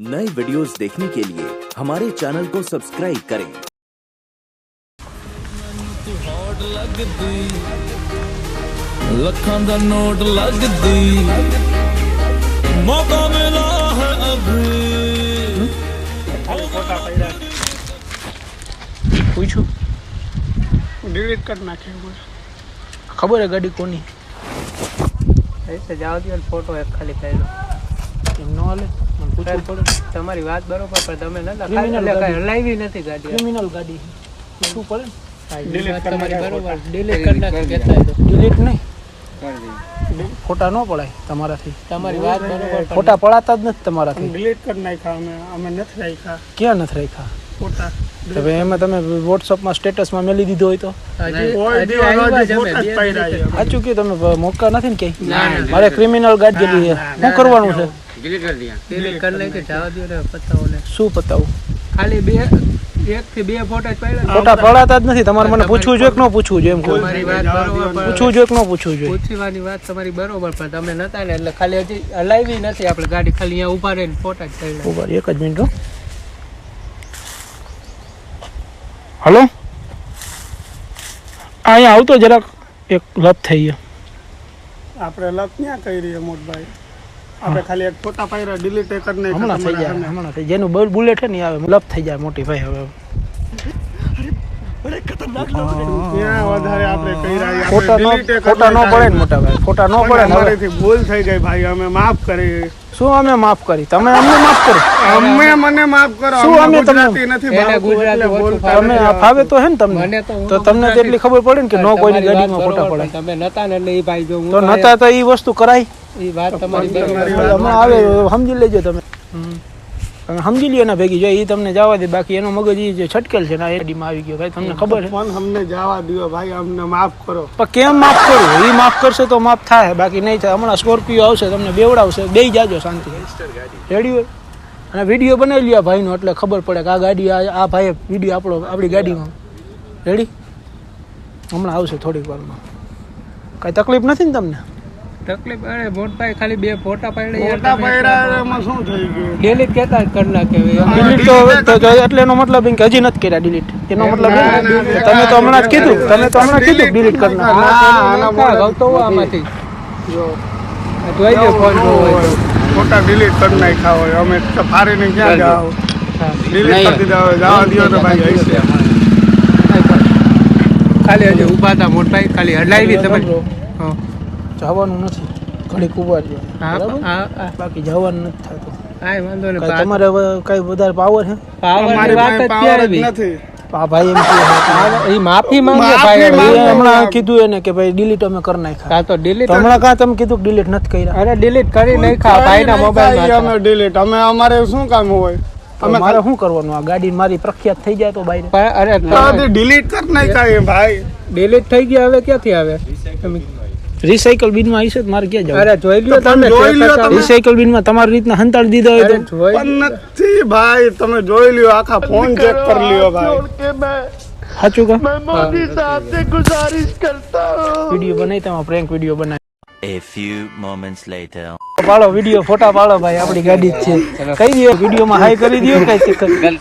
नए वीडियोस देखने के लिए हमारे चैनल को सब्सक्राइब करें। लखा का नोट लग दी मौका मिला है अभी। पूछो। डिलीट करना चाहिए खबर है गाड़ी कोनी? ऐसे जाओ फ़ोटो है खाली पहले नॉलेज પૂછવું પડે. તમારી વાત બરોબર પણ તમે લાવી. હલાવી નથી ગાડી. ક્રિમિનલ ગાડી. પૂછવું પડે. ફોટા ન પડાય તમારાથી. તમારી વાત બરોબર ફોટા પડાતા જ નથી તમારાથી. ડિલીટ કરી નાખ્યા અમે અમે નથી રાખ્યા. ક્યાં નથી રાખ્યા? ફોટા હવે એમાં તમે વોટ્સઅપમાં સ્ટેટસમાં મેલી દીધો હોય તો. સાચું કે તમે મોકા નથી ને ક્યાંય? મારે ક્રિમિનલ ગાડી છે શું કરવાનું છે? Delete કરી નાખી. જાવા દ્યો ને પતાવો ને. શું પતાવું? ખાલી બે એક થી બે ફોટા જ પાડ્યા ફોટા પડાતા જ નથી. તમારે મને પૂછવું જોઈએ કે ન પૂછવું જોઈએ એમ કોઈ? મારી વાત બરોબર પૂછવું જોઈએ કે ન પૂછવું જોઈએ? પૂછવાની વાત તમારી બરોબર પણ તમે નતા ને એટલે ખાલી હજી હલાવી નથી. આપણે ગાડી ખાલી અહીંયા ઊભા રહીને ફોટા જ પડ્યા ઊભા એક જ મિનિટ હો. હલો અહીંયા આવતો જરાક. એક લપ થઈ ગયો. આપણે લપ ક્યાં કરી રહીએ મોટભાઈ? આપણે ખાલી એક ફોટા પાયરા ડિલીટ કરી નાખ્યા હમણાં થઈ જાય હમણાં થઈ જેનું બુલ- બુલેટ છે ને આવે. લપ થઈ જાય મોટી ભાઈ હવે. ત્યાં વધારે આપણે કર્યા છે. ફોટા આપણે નો delete કરી ફોટા નો પડે મોટા ભાઈ. ફોટા નો પડે ને હવે. અમારીથી ભૂલ થઈ ગઈ ભાઈ અમે માફ કરી. શું અમે માફ કરી? તમે અમને માફ કરી. અમે મને માફ કરો શું અમે તમને- તો હે તમને? તેટલી ખબર પડે ને કે નો કોઈ ગાડીમાં ફોટા પડે. તમે નતા ને એટલે ભાઈ જો તો તો નતા તો એ વસ્તુ કરાય એ વાત તમારી હમણાં આવે સમજી લેજો તમે. તમે સમજી લ્યો ને ભેગી. જો એ તમને જવા દે બાકી એનો મગજ એ જે છટકેલ છે ને આ એડીમાં આવી ગયો. ભાઈ તમને ખબર છે? અમને જવા દો ભાઈ અમને માફ કરો. પણ કેમ માફ કરો? એ માફ કરશે તો માફ થાય. બાકી નહીં થાય. હમણાં સ્કોર્પિયો આવશે તમને બેવડાવશે. બે જાજો શાંતિ. રેડી હોય? અને વીડિયો બનાવી લ્યો ભાઈનો એટલે ખબર પડે કે આ ગાડી આ આ ભાઈએ વીડિયો આપણો આપણી ગાડીમાં. રેડી હમણાં આવશે થોડીક વારમાં. કાંઈ તકલીફ નથી ને તમને? તકલીફ અરે મોટભાઈ ખાલી બે ફોટા પાડ્યા ફોટા પાડ્યા એમાં શું થઈ ગયું? ડિલીટ કેતા જ કરી નાખે ડિલીટ તો તો જો એટલે એનો મતલબ કે હજી નથી કર્યા ડિલીટ એનો મતલબ તમે તો હમણાં જ કીધું તમે તો હમણાં કીધું ડિલીટ કરી નાખો. હોય આમાંથી. જોઈ લો ફોન ફોટા ડિલીટ કરી નાખ્યા હોય. અમે ફારીને ક્યાં જાવ. ડિલીટ કરી દીધા હોય. જવા દો તો ભાઈ હશે ખાલી હજી ઊભા હતા મોટભાઈ ખાલી હલાવી તમે. જવાનું નથી. ઘડીક ઊભા રહ્યો હા, હા, હા. બાકી જવાનું નથી થતું. કાંઈ વાંધો નહીં. તમારે હવે કઈ વધારે પાવર છે વાત પાવર? નથી. ભાઈ એમ એ માફી માંગે ભાઈ. હમણાં કીધું એને કે ભાઈ ડિલીટ અમે કરી નાખ્યા. કાં તો ડિલીટ હમણાં કાં તમે કીધું ડિલીટ નથી કર્યા? અરે ડિલીટ કરી નાખ્યા ભાઈના મોબાઈલ અમે ડિલીટ અમે અમારે શું કામ હોય? અમે મારે શું કરવાનું? આ ગાડી મારી પ્રખ્યાત થઈ જાય તો ભાઈ અરે ડિલીટ કરી નાખ્યા ભાઈ. ડિલીટ થઈ ગયા હવે ક્યાંથી આવે? રિસાયકલ બિનમાં આવી છે તો મારે ક્યાં જવું? અરે જોઈ લ્યો તમે જોઈ લ્યો તમે. રિસાયકલ બિનમાં તમારી રીતના હંતાડી દીધો હોય અરે તો જોઈ પણ નથી ભાઈ તમે જોઈ લ્યો આખા ફોન ચેક કરી લ્યો ભાઈ. સાચું કા વીડિયો બનાવી તમે પ્રેન્ક વીડિયો બનાવી. A few moments later. પાડો વીડિયો ફોટા પાડો ભાઈ આપણી ગાડી જ છે. કઈ દો વિડીયોમાં હાઈ કરી દો કઈ